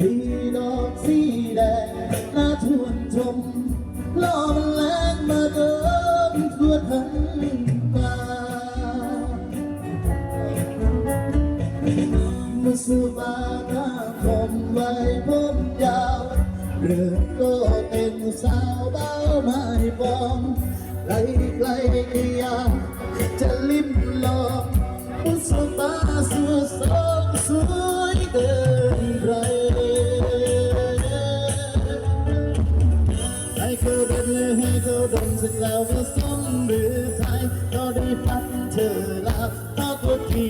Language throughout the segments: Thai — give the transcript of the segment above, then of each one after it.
ดีดอกสีแดงน่าชวนชมล่อมันแรงมาเดินทั่วทั้งป่ามุสบาหน้าคมไว้ผมยาวเรือก็เป็นสาวเบาไม้บองไกลไกลยาจะลิ้มลองมุสบาสุดสองสวยเกิน เขาดมเสร็จแล้วก็สมหรือไทยก็ได้พัดเธอแล้วเขาะตัวที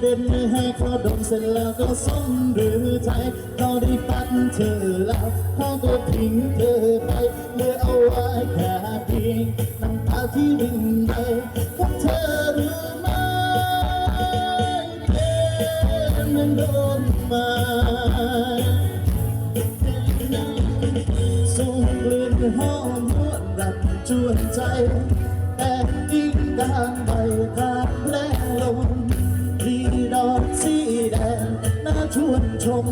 เดินม่ให้เขาดมเสร็จแล้วก็ส่งหรือใจเขาได้ปัดเธอแล้วเขาก็ทิ้งเธอไปเลือเอาไว้แค่เพียงน้ำตาที่รินไหลของเธอรู้ไหมเป็นมือนโดนม้ส่งกลิ่นหอมหวนรักจวนใจแต่ยิ่งดานใบขาดแรง ชม